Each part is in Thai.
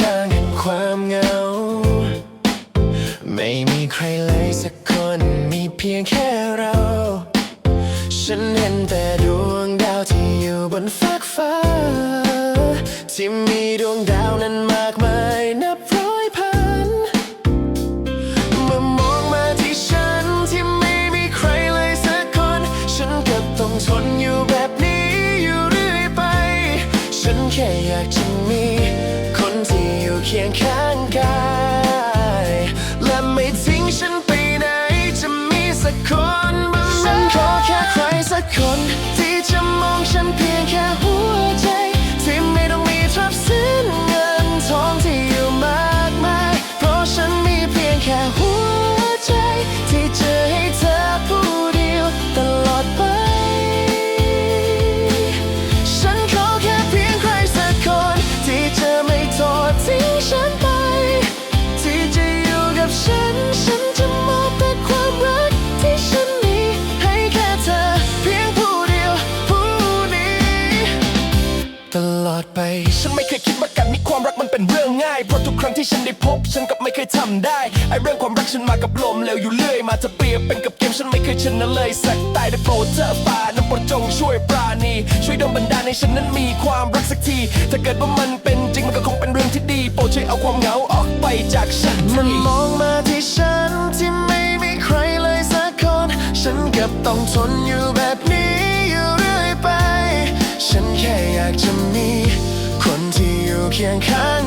ทางแห่งความเหงา ไม่มีใครเลยสักคนมีเพียงแค่เรา ฉันเห็นแต่ดวงดาวที่อยู่บนฟากฟ้า ที่มีดวงดาวนั้นมากมายนับร้อยพัน เมื่อมองมาที่ฉันที่ไม่มีใครเลยสักคน ฉันก็ต้องทนอยู่แบบนี้อยู่เรื่อยไป ฉันแค่อยากจะ ที่อยู่ ฉันไม่เคยคิดว่าการมีความรักมันเป็นเรื่องง่าย เพราะทุกครั้งที่ฉันได้พบ ฉันกับไม่เคยทำได้ไอเรื่องความรักฉันมากับลมเร็วอยู่เรื่อย มาจะเปรียบเป็นกับเกมฉันไม่เคยชนะเลย สักตายได้โปรดเธอฝ่าน้ำโปรดจงช่วยปราณี ช่วยดลบันดาลให้ฉันนั้นมีความรักสักที ถ้าเกิดว่ามันเป็นจริงมันก็คงเป็นเรื่องที่ดี โปรดช่วยเอาความเหงาออกไปจากฉันมันทีมองมาที่ฉันที่ไม่มีใครเลยสักคน ฉันกับต้องทนอยู่ากจะมี คนที่อยู่เคียงข้าง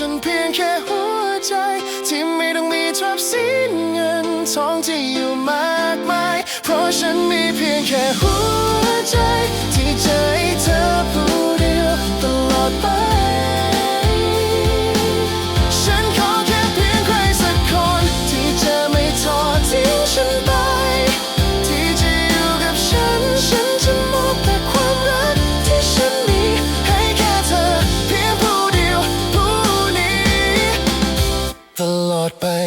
ฉันเพียงแค่หัวใจ ที่ไม่ต้องมีทรัพย์สินเงินทองที่อยู่มากมาย เพราะฉันมีเพียงแค่หัว เพีย